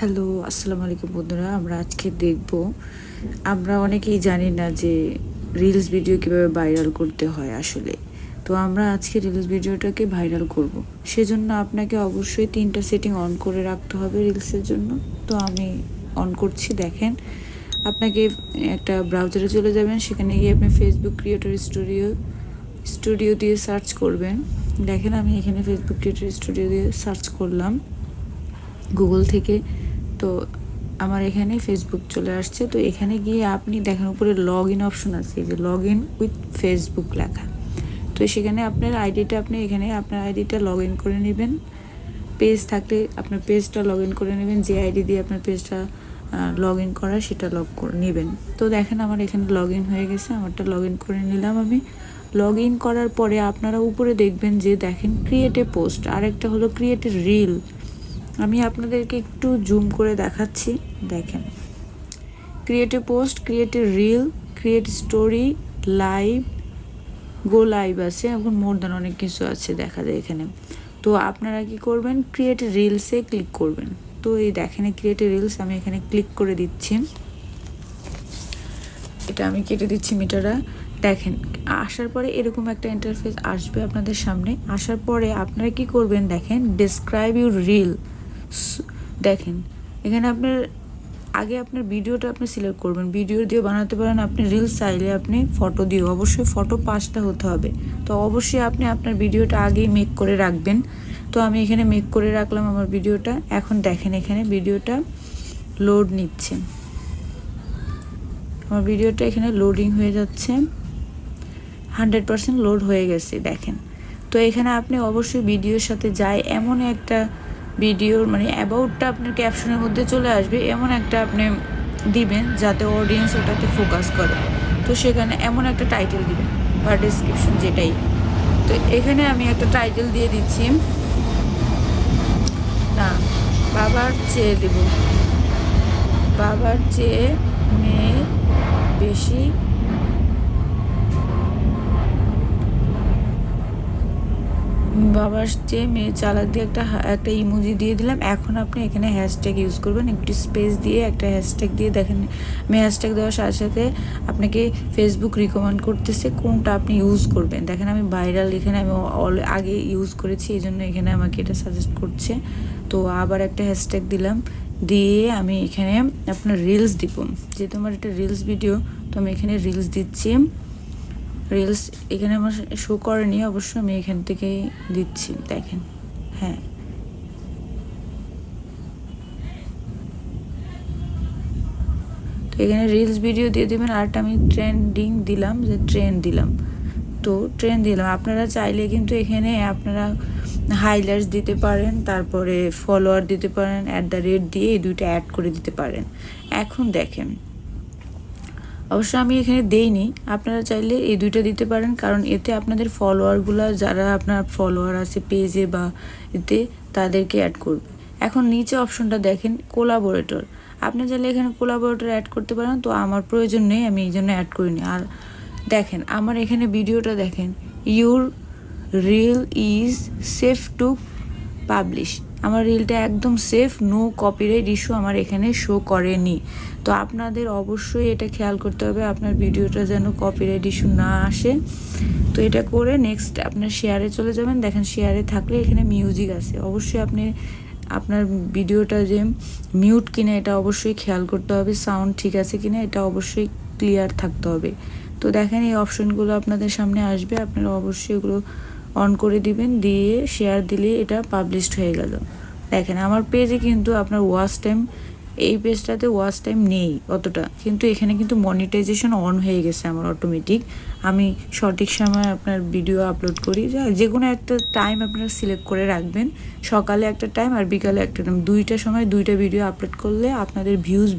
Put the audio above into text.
Hello, আসসালামু আলাইকুম বন্ধুরা, আমরা আজকে দেখব, আমরা অনেকেই জানি না যে রিলস ভিডিও কীভাবে ভাইরাল করতে হয় আসলে। তো আমরা আজকে রিলস ভিডিওটাকে ভাইরাল করব। সেজন্য আপনাকে অবশ্যই তিনটা সেটিং অন করে রাখতে হবে রিলসের জন্য। তো আমি অন করছি, দেখেন। আপনাকে একটা ব্রাউজারে চলে যাবেন, সেখানে গিয়ে আপনি ফেসবুক ক্রিয়েটর স্টুডিও স্টুডিও দিয়ে সার্চ করবেন। দেখেন, আমি এখানে ফেসবুক ক্রিয়েটর স্টুডিও দিয়ে সার্চ করলাম। গুগল থেকে তো আমার এখানে ফেসবুক চলে আসছে। তো এখানে গিয়ে আপনি দেখেন উপরে লগ ইন অপশন আছে যে লগ ইন উইথ ফেসবুক লেখা। তো সেখানে আপনার আইডিটা আপনি এখানে আপনার আইডিটা লগ ইন করে নেবেন। পেজ থাকলে আপনার পেজটা লগ ইন করে নেবেন। যে আইডি দিয়ে আপনার পেজটা লগ ইন করা সেটা লগ করে, নেবেন। তো দেখেন আমার এখানে লগ ইন হয়ে গেছে, আমারটা লগ ইন করে নিলাম আমি। লগ ইন করার পরে আপনারা উপরে দেখবেন যে দেখেন ক্রিয়েট পোস্ট আরেকটা হলো ক্রিয়েট রিল আমি আপনাদেরকে একটু জুম করে দেখাচ্ছি। দেখেন। Create a post create a reel create story live go live আছে। এখন মোর দেন অনেক কিছু আছে দেখা যায় এখানে। তো আপনারা কি করবেন? ক্রিয়েট রিলসে ক্লিক করবেন। তো এই দেখেন ক্রিয়েট রিলস আমি এখানে ক্লিক করে দিচ্ছি। এটা আমি কেটে দিচ্ছি মিটারটা। দেখেন, আসার পরে এরকম একটা ইন্টারফেস আসবে আপনাদের সামনে। আসার পরে আপনারা কি করবেন? দেখেন ডিসক্রাইব ইউর রিল দেখেন, এখানে আপনার, আগে আপনার ভিডিওটা আপনি সিলেক্ট করবেন। ভিডিও দিয়ে বানাতে পারেন, আপনি রিলস চাইলে আপনি ফটো দিয়ে অবশ্যই ফটো পাঁচটা হতে হবে। তো অবশ্যই আপনি আপনার ভিডিওটা আগেই মেক করে রাখবেন। তো আমি এখানে মেক করে রাখলাম আমার ভিডিওটা। এখন দেখেন এখানে ভিডিওটা লোড নিচ্ছে। আমার ভিডিওটা এখানে লোডিং হয়ে যাচ্ছে। হান্ড্রেড পারসেন্ট লোড হয়ে গেছে, দেখেন। তো এখানে আপনি অবশ্যই ভিডিওর সাথে যায় এমন একটা ভিডিওর মানে অ্যাবাউটটা আপনার ক্যাপশনের মধ্যে চলে আসবে, এমন একটা আপনি দিবেন যাতে অডিয়েন্স ওটাতে ফোকাস করে। তো সেখানে এমন একটা টাইটেল দিবেন, বা ডিসক্রিপশন যেটাই। তো এখানে আমি একটা টাইটেল দিয়ে দিচ্ছি। না, বাবার চেয়ে দেব। বাবার চেয়ে মেয়ে বেশি বাবার চেয়ে মেয়ে চালাক দিয়ে একটা একটা ইমোজি দিয়ে দিলাম, এখন আপনি এখানে হ্যাশট্যাগ ইউজ করবেন। একটু স্পেস দিয়ে একটা হ্যাশট্যাগ দিয়ে দেখেন। আমি হ্যাশট্যাগ দেওয়ার সাথে সাথে আপনাকে ফেসবুক রিকমেন্ড করতেছে, কোনটা আপনি ইউজ করবেন। দেখেন আমি ভাইরাল এখানে আমি অল আগে ইউজ করেছি, এই জন্য এখানে আমাকে এটা সাজেস্ট করছে। তো আবার একটা হ্যাশট্যাগ দিলাম, দিয়ে আমি এখানে আপনার রিলস দিব। যেহেতু আমার এটা রিলস ভিডিও তো আমি এখানে রিলস দিচ্ছি। রিলস এখানে আমার শো করেনি, অবশ্য আমি এখান থেকেই দিচ্ছি, দেখেন হ্যাঁ। তো এখানে রিলস ভিডিও দিয়ে দেবেন আরটা আমি ট্রেন্ডিং দিলাম, যে ট্রেন দিলাম। তো ট্রেন দিলাম, আপনারা চাইলে কিন্তু এখানে আপনারা হাইলাইটস দিতে পারেন, তারপরে ফলোয়ার দিতে পারেন অ্যাট দ্য রেট দিয়ে এই দুইটা অ্যাড করে দিতে পারেন। এখন দেখেন অবশ্য আমি এখানে দেইনি। আপনারা চাইলে এই দুইটা দিতে পারেন, কারণ এতে আপনাদের ফলোয়ারগুলো, যারা আপনার ফলোয়ার আছে পেজে বা এতে, তাদেরকে অ্যাড করবে। এখন নিচে অপশনটা দেখেন কোলাবোরেটর আপনি চাইলে এখানে কোলাবোরেটর অ্যাড করতে পারেন, তো আমার প্রয়োজন নেই, আমি এই জন্য অ্যাড করিনি। আর দেখেন, আমার এখানে ভিডিওটা দেখেন your reel is safe to publish আমার রিলটা একদম সেফ নো কপিরাইট ইস্যু আমার এখানে শো করেনি। তো আপনাদের অবশ্যই এটা খেয়াল করতে হবে, আপনার ভিডিওটা যেন কপিরাইট ইস্যু না আসে। তো এটা করে নেক্সট আপনার শেয়ারে চলে যাবেন, দেখেন শেয়ারে থাকলে এখানে মিউজিক আছে। অবশ্যই আপনি আপনার ভিডিওটা যে মিউট কিনা এটা অবশ্যই খেয়াল করতে হবে সাউন্ড ঠিক আছে কিনা এটা অবশ্যই ক্লিয়ার থাকতে হবে। তো দেখেন এই অপশনগুলো আপনাদের সামনে আসবে, আপনারা অবশ্যই এগুলো অন করে দিবেন, দিয়ে শেয়ার দিলে এটা পাবলিশড হয়ে গেল। দেখেন, আমার পেজে কিন্তু আপনার ওয়াচ টাইম এই পেজটাতে ওয়াচ টাইম নেই অতটা। কিন্তু এখানে কিন্তু মনিটাইজেশন অন হয়ে গেছে আমার অটোমেটিক আমি সঠিক সময় আপনার ভিডিও আপলোড করি। যে কোনো একটা টাইম আপনারা সিলেক্ট করে রাখবেন। সকালে একটা টাইম আর বিকালে একটা টাইম দুইটা সময় দুইটা ভিডিও আপলোড করলে আপনাদের ভিউজ